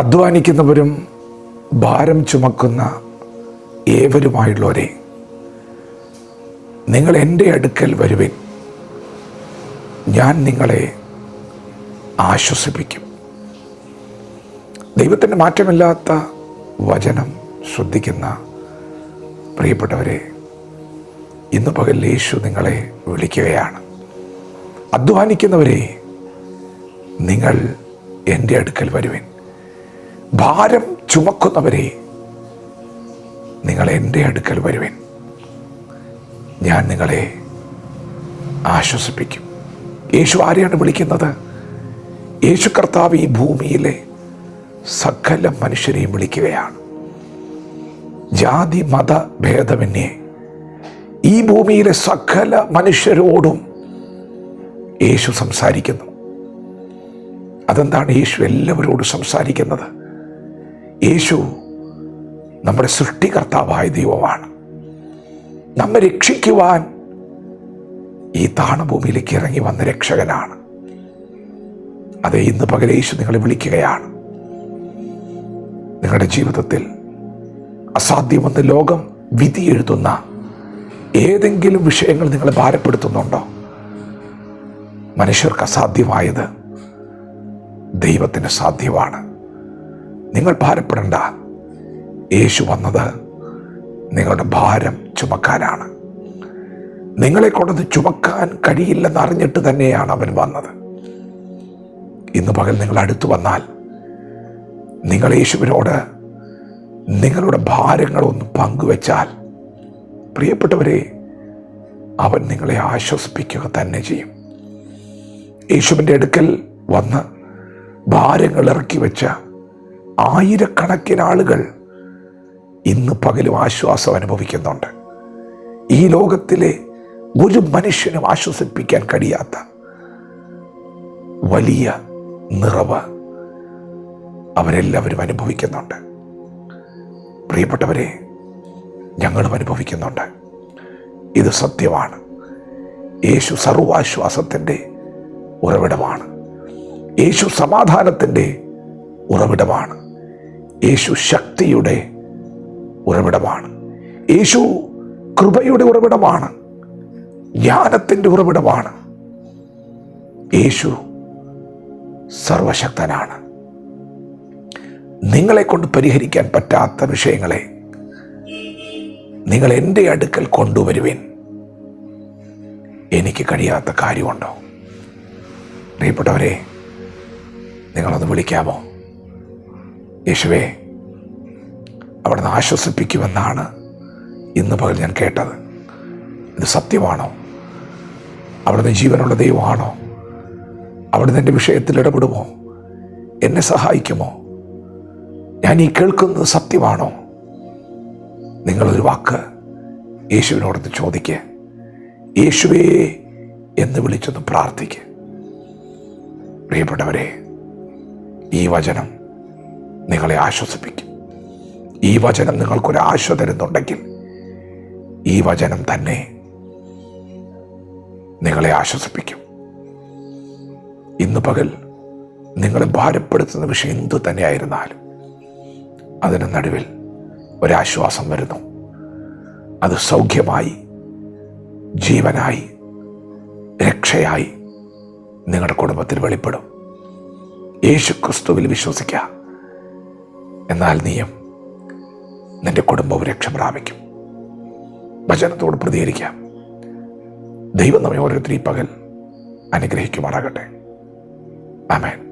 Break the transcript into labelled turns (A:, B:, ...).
A: അധ്വാനിക്കുന്നവരും ഭാരം ചുമക്കുന്ന ഏവരുമായുള്ളവരെ നിങ്ങൾ എന്റെ അടുക്കൽ വരുവിൻ. ഞാൻ നിങ്ങളെ ആശ്വസിപ്പിക്കും. ദൈവത്തിന്റെ മാറ്റമില്ലാത്ത വചനം ശ്രദ്ധിക്കുന്ന പ്രിയപ്പെട്ടവരെ ഇന്ന് പകൽ യേശു നിങ്ങളെ വിളിക്കുകയാണ്. അധ്വാനിക്കുന്നവരെ നിങ്ങൾ എന്റെ അടുക്കൽ വരുവിൻ. ഭാരം ചുമക്കുന്നവരെ നിങ്ങൾ എന്റെ അടുക്കൽ വരുവൻ. ഞാൻ നിങ്ങളെ ആശ്വസിപ്പിക്കും. യേശു ആരെയാണ് വിളിക്കുന്നത്? യേശു കർത്താവ് ഈ ഭൂമിയിലെ സകല മനുഷ്യരെയും വിളിക്കുകയാണ്. ജാതി മത ഭേദമന്യേ ഈ ഭൂമിയിലെ സകല മനുഷ്യരോടും യേശു സംസാരിക്കുന്നു. അതെന്താണ് യേശു എല്ലാവരോടും സംസാരിക്കുന്നത്? യേശു നമ്മുടെ സൃഷ്ടികർത്താവായ ദൈവമാണ്. നമ്മെ രക്ഷിക്കുവാൻ ഈ താണഭൂമിയിലേക്ക് ഇറങ്ങി വന്ന രക്ഷകനാണ്. അതെ ഇന്ന് പകലേശു നിങ്ങളെ വിളിക്കുകയാണ്. നിങ്ങളുടെ ജീവിതത്തിൽ അസാധ്യമെന്ന് ലോകം വിധി എഴുതുന്ന ഏതെങ്കിലും വിഷയങ്ങൾ നിങ്ങളെ ഭാരപ്പെടുത്തുന്നുണ്ടോ? മനുഷ്യർക്ക് അസാധ്യമായത് ദൈവത്തിന് സാധ്യമാണ്. നിങ്ങൾ ഭാരപ്പെടേണ്ട. യേശു വന്നത് നിങ്ങളുടെ ഭാരം ചുമക്കാനാണ്. നിങ്ങളെ കൊണ്ടത് ചുമക്കാൻ കഴിയില്ലെന്ന് അറിഞ്ഞിട്ട് തന്നെയാണ് അവൻ വന്നത്. ഇന്ന് പകൽ നിങ്ങൾ അടുത്തു വന്നാൽ നിങ്ങൾ യേശുവിനോട് നിങ്ങളുടെ ഭാരങ്ങളൊന്ന് പങ്കുവെച്ചാൽ പ്രിയപ്പെട്ടവരെ അവൻ നിങ്ങളെ ആശ്വസിപ്പിക്കുക തന്നെ ചെയ്യും. യേശുവിന്റെ അടുക്കൽ വന്ന് ഭാരങ്ങൾ ഇറക്കി വെച്ച ആയിരക്കണക്കിന് ആളുകൾ ഇന്ന് പകലും ആശ്വാസം അനുഭവിക്കുന്നുണ്ട്. ഈ ലോകത്തിലെ ഒരു മനുഷ്യനും ആശ്വസിപ്പിക്കാൻ കഴിയാത്ത വലിയ നിറവ് അവരെല്ലാവരും അനുഭവിക്കുന്നുണ്ട്. പ്രിയപ്പെട്ടവരെ ഞങ്ങളും അനുഭവിക്കുന്നുണ്ട്. ഇത് സത്യമാണ്. യേശു സർവാശ്വാസത്തിന്റെ ഉറവിടമാണ്. യേശു സമാധാനത്തിന്റെ ഉറവിടമാണ്. യേശു ശക്തിയുടെ ഉറവിടമാണ്. യേശു കൃപയുടെ ഉറവിടമാണ്. ജ്ഞാനത്തിന്റെ ഉറവിടമാണ്. യേശു സർവശക്തനാണ്. നിങ്ങളെ കൊണ്ട് പരിഹരിക്കാൻ പറ്റാത്ത വിഷയങ്ങളെ നിങ്ങൾ എന്റെ അടുക്കൽ കൊണ്ടുവരുവിൻ. എനിക്ക് കഴിയാത്ത കാര്യമുണ്ടോ? പ്രിയപ്പെട്ടവരെ നിങ്ങളൊന്ന് വിളിക്കാമോ? യേശുവേ അവിടുന്ന് ആശ്വസിപ്പിക്കുമെന്നാണ് ഇന്ന് പകൽ ഞാൻ കേട്ടത്. ഇത് സത്യമാണോ? അവിടുന്ന് ജീവനുള്ള ദൈവമാണോ? അവിടുന്ന് എന്റെ വിഷയത്തിൽ ഇടപെടുമോ? എന്നെ സഹായിക്കുമോ? ഞാൻ ഈ കേൾക്കുന്നത് സത്യമാണോ? നിങ്ങളൊരു വാക്ക് യേശുവിനോടൊന്ന് ചോദിക്കുക യേശുവേ എന്ന് വിളിച്ചൊന്ന് പ്രാർത്ഥിക്കുക പ്രിയപ്പെട്ടവരെ ഈ വചനം നിങ്ങളെ ആശ്വസിപ്പിക്കും. ഈ വചനം നിങ്ങൾക്കൊരു ആശ്വ തരുന്നുണ്ടെങ്കിൽ ഈ വചനം തന്നെ നിങ്ങളെ ആശ്വസിപ്പിക്കും. ഇന്ന് പകൽ നിങ്ങളെ ഭാരപ്പെടുത്തുന്ന വിഷയം എന്തു തന്നെയായിരുന്നാലും അതിന് നടുവിൽ ഒരാശ്വാസം വരുന്നു. അത് സൗഖ്യമായി ജീവനായി രക്ഷയായി നിങ്ങളുടെ കുടുംബത്തിൽ വെളിപ്പെടും. യേശുക്രിസ്തുവിൽ വിശ്വസിക്കുക എന്നാൽ നീയും നിന്റെ കുടുംബവും രക്ഷ പ്രാപിക്കും. വചനത്തോട് പ്രതികരിക്കാം. ദൈവം നമ്മെ ഓരോരുത്തരും പകൽ അനുഗ്രഹിക്കുമാറാകട്ടെ. ആമേൻ.